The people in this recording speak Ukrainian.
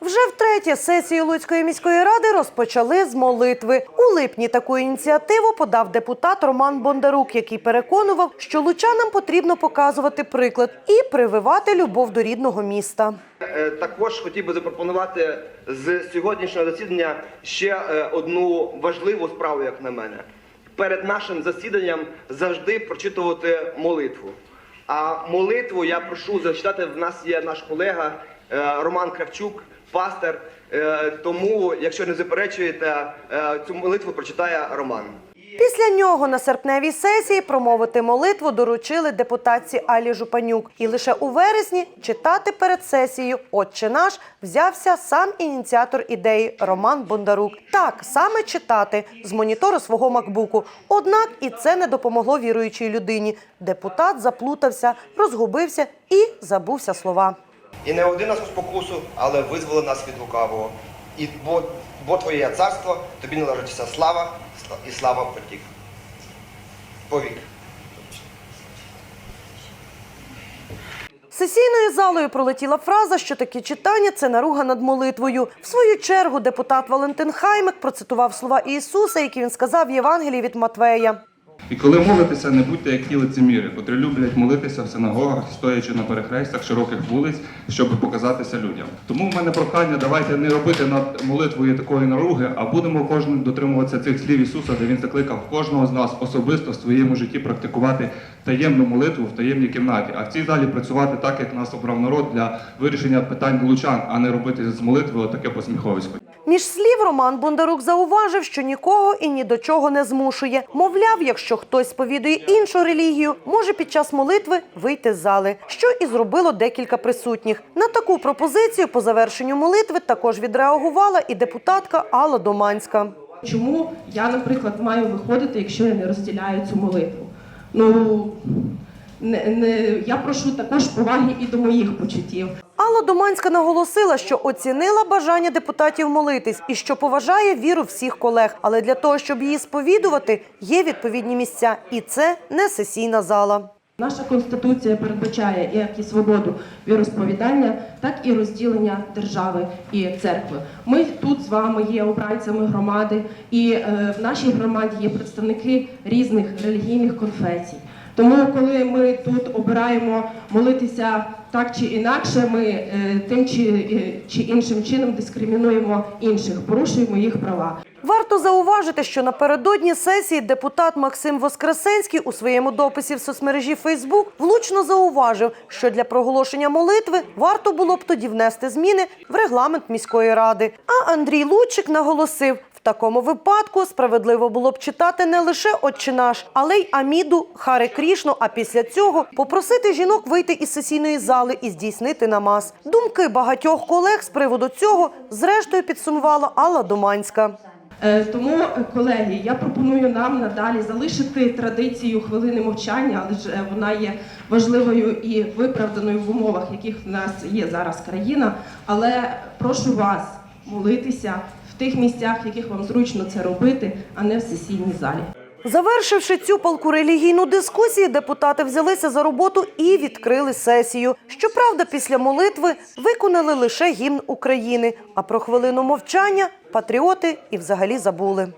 Вже втретє сесію Луцької міської ради розпочали з молитви. У липні таку ініціативу подав депутат Роман Бондарук, який переконував, що лучанам потрібно показувати приклад і прививати любов до рідного міста. Е, Також хотів би запропонувати з сьогоднішнього засідання ще е, одну важливу справу, як на мене. Перед нашим засіданням завжди прочитувати молитву. А молитву я прошу зачитати. В нас є наш колега е, Роман Кравчук, пастор. Е, Тому, якщо не заперечуєте, е, цю молитву прочитає Роман. Після нього на серпневій сесії промовити молитву доручили депутатці Алі Жупанюк. І лише у вересні читати перед сесією Отче наш взявся сам ініціатор ідеї Роман Бондарук. Так саме читати з монітору свого макбуку. Однак і це не допомогло віруючій людині. Депутат заплутався, розгубився і забувся слова. І не один нас у спокусу, але визволи нас від лукавого. І бо, бо Твоє царство, тобі належить вся слава і слава потік. Повік. Сесійною залою пролетіла фраза, що таке читання це наруга над молитвою. В свою чергу депутат Валентин Хаймик процитував слова Ісуса, які він сказав в Євангелії від Матвея. І коли молитеся, не будьте як ті лицеміри, котрі люблять молитися в синагогах, стоячи на перехрестях широких вулиць, щоб показатися людям. Тому в мене прохання, давайте не робити над молитвою такої наруги, а будемо кожен дотримуватися цих слів Ісуса, де він закликав кожного з нас особисто в своєму житті практикувати таємну молитву в таємній кімнаті, а в цій залі працювати так, як нас обрав народ для вирішення питань лучан, а не робити з молитви таке посміховисько. Між слів Роман Бондарук зауважив, що нікого і ні до чого не змушує. Мовляв, якщо хтось сповідує іншу релігію, може під час молитви вийти з зали, що і зробило декілька присутніх. На таку пропозицію по завершенню молитви також відреагувала і депутатка Алла Доманська. Чому я, наприклад, маю виходити, якщо я не розділяю цю молитву? Ну не, не, я прошу також поваги і до моїх почуттів. Алла Доманська наголосила, що оцінила бажання депутатів молитись і що поважає віру всіх колег. Але для того, щоб її сповідувати, є відповідні місця, і це не сесійна зала. Наша конституція передбачає як і свободу віросповідання, так і розділення держави і церкви. Ми тут з вами є обранцями громади, і е, в нашій громаді є представники різних релігійних конфесій. Тому, коли ми тут обираємо молитися так чи інакше, ми е, тим чи, е, чи іншим чином дискримінуємо інших, порушуємо їх права. Варто зауважити, що напередодні сесії депутат Максим Воскресенський у своєму дописі в соцмережі Фейсбук влучно зауважив, що для проголошення молитви варто було б тоді внести зміни в регламент міської ради. А Андрій Лучик наголосив. Такому випадку справедливо було б читати не лише «Отче наш», але й Аміду Харе Крішну. А після цього попросити жінок вийти із сесійної зали і здійснити намаз. Думки багатьох колег з приводу цього зрештою підсумувала Алла Доманська. Е, Тому, колеги, я пропоную нам надалі залишити традицію хвилини мовчання, але ж е, вона є важливою і виправданою в умовах, яких в нас є зараз країна. Але прошу вас молитися тих місцях, в яких вам зручно це робити, а не в сесійній залі. Завершивши цю палку релігійну дискусію, депутати взялися за роботу і відкрили сесію. Щоправда, після молитви виконали лише гімн України. А про хвилину мовчання патріоти і взагалі забули.